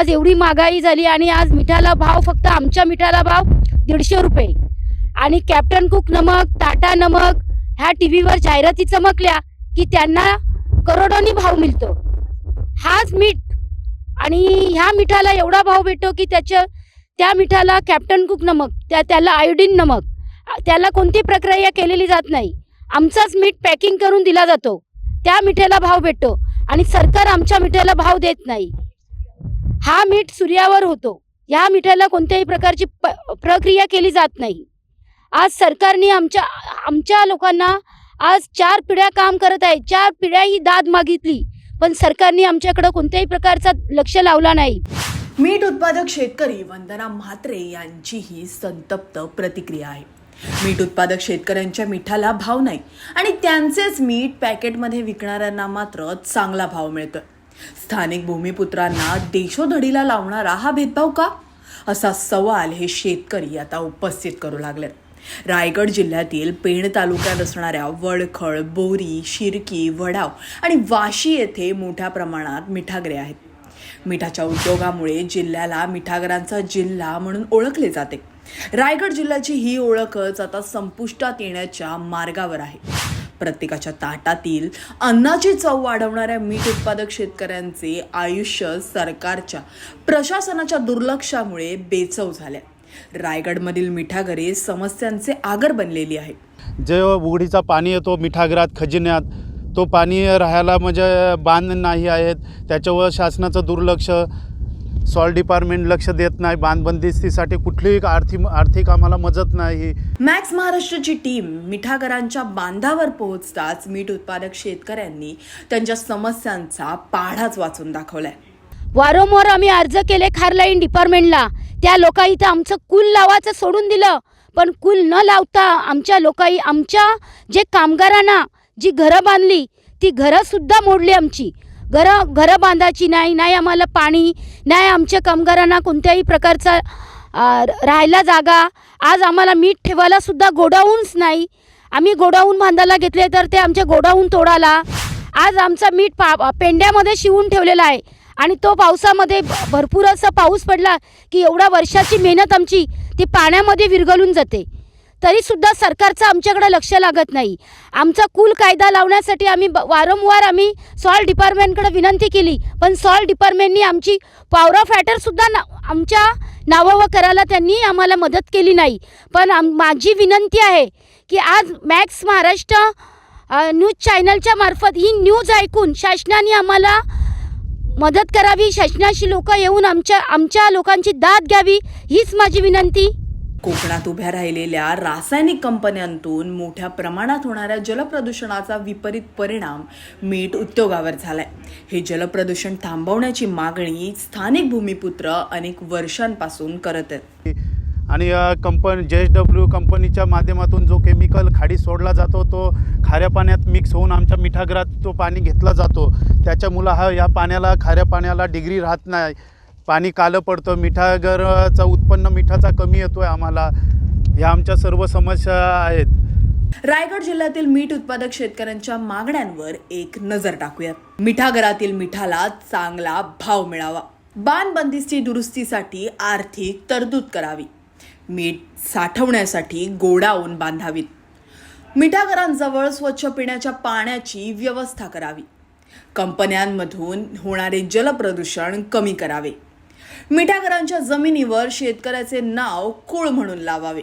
आज एवढी महागाई झाली आणि आज मिठाला भाव फक्त आमच्या मिठाला भाव दीडशे रुपये. आणि कॅप्टन कुक नमक टाटा नमक ह्या टी व्हीवर जाहिराती चमकल्या की त्यांना करोडोनी भाव मिळतो. हाच मीठ. आणि ह्या मिठाला एवढा भाव भेटतो की त्याच्या त्या मिठाला कॅप्टन कुक नमक त्या त्याला आयोडीन नमक त्याला कोणती प्रक्रिया केलेली जात नाही. आमचाच मीठ पॅकिंग करून दिला जातो. त्या मिठाला भाव भेटतो. आणि सरकार आमच्या मिठाला भाव देत नाही. हा मीठ सूर्यावर होतो. या मिठाला कोणत्याही प्रकारची प प्रक्रिया केली जात नाही. आज सरकारने आमच्या आमच्या लोकांना आज चार पिढ्या काम करत आहे चार पिढ्या ही दाद मागितली पण सरकारने आमच्याकडं कोणत्याही प्रकारचा लक्ष लावला नाही. मीठ उत्पादक शेतकरी वंदना म्हात्रे यांची ही संतप्त प्रतिक्रिया आहे. मीठ उत्पादक शेतकऱ्यांच्या मिठाला भाव नाही आणि त्यांचेच मीठ पॅकेटमध्ये विकणाऱ्यांना मात्र चांगला भाव मिळतोय. स्थानिक भूमिपुत्रांना देशोधडीला लावणारा हा भेदभाव का? असा सवाल हे शेतकरी आता उपस्थित करू लागलेत रायगड जिल्ह्यातील पेण तालुक्यात असणाऱ्या वडखळ बोरी शिरकी वडाव आणि वाशी येथे मोठ्या प्रमाणात मिठागरे आहेत. मिठाच्या उद्योगामुळे जिल्ह्याला मिठागरांचा जिल्हा म्हणून ओळखले जाते. रायगड जिल्ह्याची ही ओळखच आता संपुष्टात येण्याच्या मार्गावर आहे. प्रत्येकाच्या ताटातील अन्नाची चव वाढवणाऱ्या मीठ उत्पादक शेतकऱ्यांचे आयुष्य सरकारच्या प्रशासनाच्या दुर्लक्षामुळे बेचव झाले रायगडमधील मिठागरे समस्यांचे आगर बनलेली आहे. जे उघडीचा पाणी येतो मिठागरात खजिन्यात तो पाणी राहायला म्हणजे बांध नाही आहेत त्याच्यावर शासनाचं दुर्लक्ष सॉल्ट डिपार्टमेंट लक्ष देत नाही बांध बंदिस्तीसाठी कुठलीही आर्थिक आर्थिक आम्हाला मदत नाही. मॅक्स महाराष्ट्राची टीम मिठागरांच्या बांधावर पोहोचताच मीठ उत्पादक शेतकऱ्यांनी त्यांच्या समस्यांचा पाढाच वाचून दाखवलाय. वारंवार आम्ही अर्ज केले खारलाईन डिपार्टमेंटला त्या लोकांनी तर आमचं कुल लावायचं सोडून दिलं. पण कुल न लावता आमच्या लोकांनी आमच्या जे कामगारांना जी घरं बांधली ती घरंसुद्धा मोडली आमची. घरं घरं बांधायची नाही नाही आम्हाला पाणी नाही आमच्या कामगारांना कोणत्याही प्रकारचा राहायला जागा. आज आम्हाला मीठ ठेवायला सुद्धा गोडाऊन्स नाही. आम्ही गोडाऊन बांधायला घेतले तर ते आमचे गोडाऊन तोडाला आज आमचा मीठ पा पेंड्यामध्ये शिवून ठेवलेला आहे. आणि तो पावसामध्ये भरपूर असा पाऊस पडला की एवढ्या वर्षाची मेहनत आमची ती पाण्यामध्ये विरघळून जाते. तरीसुद्धा सरकारचं आमच्याकडे लक्ष लागत नाही. आमचा कुल कायदा लावण्यासाठी आम्ही ब- वारंवार आम्ही सॉल डिपार्टमेंटकडे विनंती केली. पण सॉल डिपार्टमेंटनी आमची पॉवर फॅटरसुद्धा ना आमच्या नावावर करायला त्यांनी आम्हाला मदत केली नाही. पण आम माझी विनंती आहे की आज मॅक्स महाराष्ट्र न्यूज चॅनलच्या मार्फत ही न्यूज ऐकून शासनाने आम्हाला मदत करावी. शासनाशी लोक येऊन आमच्या आमच्या लोकांची दाद घ्यावी हीच माझी विनंती. कोकणात उभ्या राहिलेल्या रासायनिक कंपन्यांतून मोठ्या प्रमाणात होणाऱ्या जलप्रदूषणाचा विपरीत परिणाम मीठ उद्योगावर झालाय. हे जलप्रदूषण थांबवण्याची मागणी स्थानिक भूमिपुत्र अनेक वर्षांपासून करत आहेत. आणि कंपनी जे एस डब्ल्यू कंपनीच्या माध्यमातून जो केमिकल खाडी सोडला जातो तो खाऱ्या पाण्यात मिक्स होऊन आमच्या मिठागरात तो पाणी घेतला जातो. त्याच्यामुळं हा या पाण्याला खाऱ्या पाण्याला डिग्री राहत नाही. पाणी कालं पडतं मिठागरचं उत्पन्न मिठाचा कमी येतो आहे आम्हाला. ह्या आमच्या सर्व समस्या आहेत. रायगड जिल्ह्यातील मीठ उत्पादक शेतकऱ्यांच्या मागण्यांवर एक नजर टाकूयात. मिठागरातील मिठाला चांगला भाव मिळावा. बाणबंदीची दुरुस्तीसाठी आर्थिक तरतूद करावी. मीठ साठवण्यासाठी गोडाऊन बांधावीत. मिठागरांजवळ स्वच्छ पिण्याच्या पाण्याची व्यवस्था करावी. कंपन्यांमधून होणारे जलप्रदूषण कमी करावे. मिठागरांच्या जमिनीवर शेतकऱ्याचे नाव कुळ म्हणून लावावे.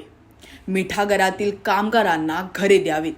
मिठागरातील कामगारांना घरे द्यावीत.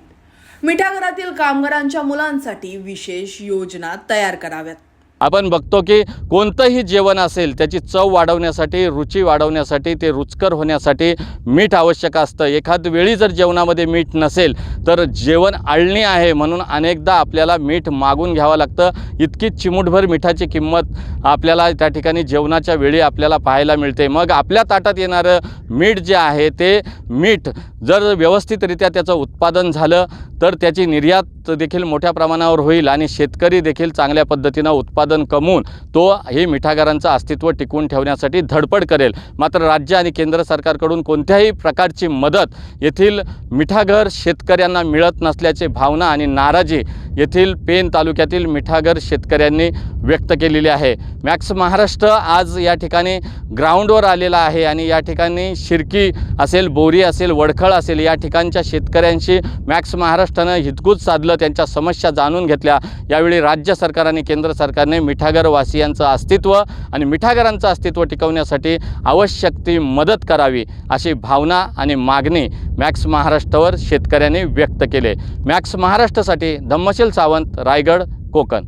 मिठागरातील कामगारांच्या मुलांसाठी विशेष योजना तयार कराव्यात. आपण बघतो की कोणतंही जेवण असेल त्याची चव वाढवण्यासाठी रुची वाढवण्यासाठी ते रुचकर होण्यासाठी मीठ आवश्यक असतं. एखाद वेळी जर जेवणामध्ये मीठ नसेल तर जेवण आळणी आहे म्हणून अनेकदा आपल्याला मीठ मागून घ्यावं लागतं. इतकी चिमूटभर मिठाची किंमत आपल्याला त्या ठिकाणी जेवणाच्या वेळी आपल्याला पाहायला मिळते. मग आपल्या ताटात येणारं मीठ जे आहे ते मीठ जर व्यवस्थितरित्या त्याचं उत्पादन झालं तर त्याची निर्यात देखील मोठ्या प्रमाणावर होईल आणि शेतकरी देखील चांगल्या पद्धतीनं उत्पादन कमवून तो हे मिठागरांचं अस्तित्व टिकवून ठेवण्यासाठी धडपड करेल. मात्र राज्य आणि केंद्र सरकारकडून कोणत्याही प्रकारची मदत येथील मिठागर शेतकऱ्यांना मिळत नसल्याचे भावना आणि नाराजी येथील पेन तालुक्यातील मिठागर शेतकऱ्यांनी व्यक्त केलेली आहे. मॅक्स महाराष्ट्र आज या ठिकाणी ग्राउंडवर आलेला आहे आणि या ठिकाणी शिरकी असेल बोरी असेल वडखळ असेल या ठिकाणच्या शेतकऱ्यांशी मॅक्स महाराष्ट्रानं हितकूच साधलं त्यांच्या समस्या जाणून घेतल्या. यावेळी राज्य सरकार आणि केंद्र सरकारने मिठागरवासियांचं अस्तित्व आणि मिठागरांचं अस्तित्व टिकवण्यासाठी आवश्यक ती मदत करावी अशी भावना आणि मागणी मॅक्स महाराष्ट्रावर शेतकऱ्यांनी व्यक्त केले. मॅक्स महाराष्ट्रासाठी धम्मशील सावंत रायगड कोकण.